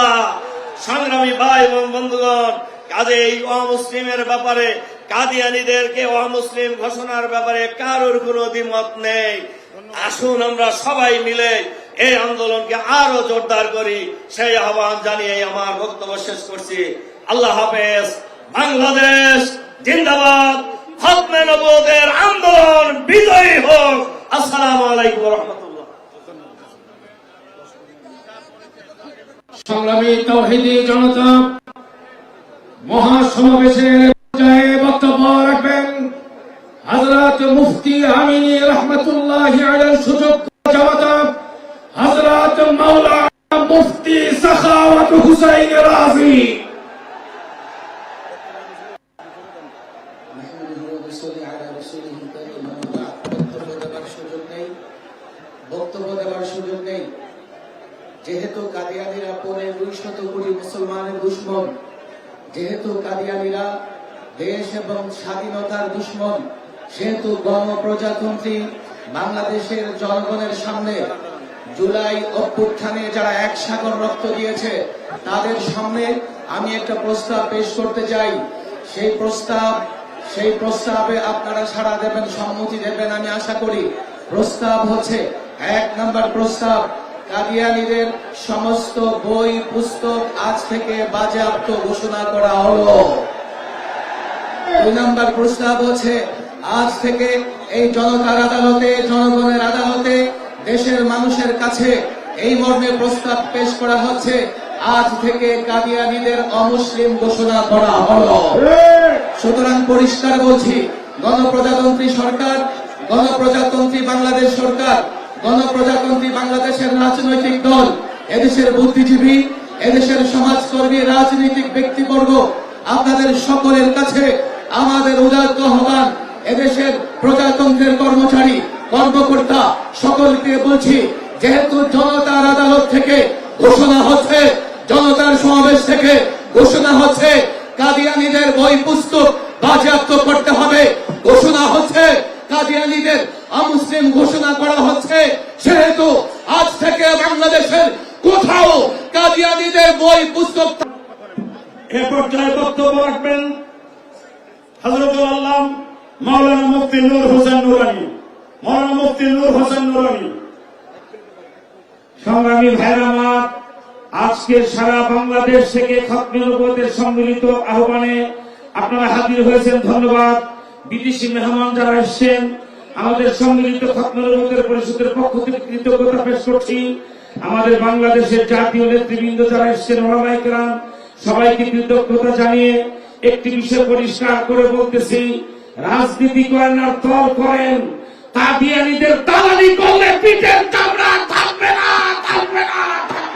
আল্লাহ, সংগ্রামী ভাই এবং বন্ধুগণ কাজে এই অমুসলিমের ব্যাপারে, কাদিয়ানিদেরকে অমুসলিম ঘোষণার ব্যাপারে কারোর নেই। আসুন আমরা সবাই মিলে এই আন্দোলনকে আরও জোরদার করি। সেই আহ্বান জানিয়ে আমার বক্তব্য শেষ করছি। আল্লাহ হাফেজ, বাংলাদেশ জিন্দাবাদ। আন্দোলন বিজয়ী হোক। আসসালামু আলাইকুম সংগ্রামী তহিদি জনতা, মহাসমাবেশের পর্যায়ে বক্তব্য রাখবেন হজরত মুফতি আমিনী রহমতুল্লাহ সুযোগ জনতা হজরত মাওলা মুফতি সখাওয়াত হুসাইন রাজি। বক্তব্য দেওয়ার সুযোগ নেই। যেহেতু কাদিয়ানিরা পরে দুই শত কোটি মুসলমানের দুশ্মন, যেহেতু কাদিয়ানিরা দেশ এবং স্বাধীনতার দুশ্মন, সেহেতু গণপ্রজাতন্ত্রী বাংলাদেশের জনগণের সামনে জুলাই অভ্যুত্থানে যারা এক সাগর রক্ত দিয়েছে, তাদের সামনে আমি একটা প্রস্তাব পেশ করতে চাই। সেই প্রস্তাব, সেই প্রস্তাবে আপনারা সাড়া দেবেন, সম্মতি দেবেন, আমি আশা করি। প্রস্তাব হচ্ছে এক নম্বর প্রস্তাব কাদিয়ানিদের সমস্ত বই, পুস্তক আজ থেকে বাজেয়াপ্ত ঘোষণা করা হলো। দুই নম্বর প্রস্তাব হচ্ছে আজ থেকে এই জনতার আদালতে, জনগণের আদালতে, দেশের মানুষের কাছে এই মর্মে প্রস্তাব পেশ করা হচ্ছে, আজ থেকে কাদিয়ানিদের অমুসলিম ঘোষণা করা হলো। সুতরাং পরিষ্কার বলছি, গণপ্রজাতন্ত্রী সরকার, গণপ্রজাতন্ত্রী বাংলাদেশ সরকার গণপ্রজাতন্ত্রী বাংলাদেশের রাজনৈতিক দল, এদেশের বুদ্ধিজীবী, এদেশের সমাজকর্মী, রাজনৈতিক ব্যক্তিবর্গ, আপনাদের সকলের কাছে আমাদের উদাত্ত আহ্বান, এদেশের প্রজাতন্ত্রের কর্মচারী, কর্মকর্তা, সকলকে বলছি, যেহেতু জনতার আদালত থেকে ঘোষণা হচ্ছে, জনতার সমাবেশ থেকে ঘোষণা হচ্ছে, কাদিয়ানিদের বই পুস্তক বাজেয়াপ্ত করতে হবে ঘোষণা হচ্ছে কাদিয়ানিদের অমুসলিম ঘোষণা করা হচ্ছে সেহেতু আজ থেকে বাংলাদেশের কোথাও বই পুস্তক এ পর্যায়ে বক্তব্য রাখবেন হজরতুল আল্লাহ মাওলানা মুফতি নূর হোসেন নুরানি। মাওলানা মুফতি নূর হোসেন নুরানি। সংগ্রামী ভাইরা আমার, আজকে সারা বাংলাদেশ থেকে খতমে সম্মিলিত আহ্বানে আপনারা হাজির হয়েছেন, ধন্যবাদ। বিদেশি মেহমান যারা এসছেন, আমাদের সম্মিলিত খতমে পরিষদের পক্ষ থেকে কৃতজ্ঞতা পেশ করছি। আমাদের বাংলাদেশের জাতীয় নেতৃবৃন্দ যারা এসছেন ওলামাইকরাম, সবাইকে কৃতজ্ঞতা জানিয়ে একটি বিষয় পরিষ্কার করে বলতেছি, রাজনীতি করেন আর তল করেন তা দিয়ে নিজের দালালি করলে পিঠের চামড়া থাকবে না থাকবে না।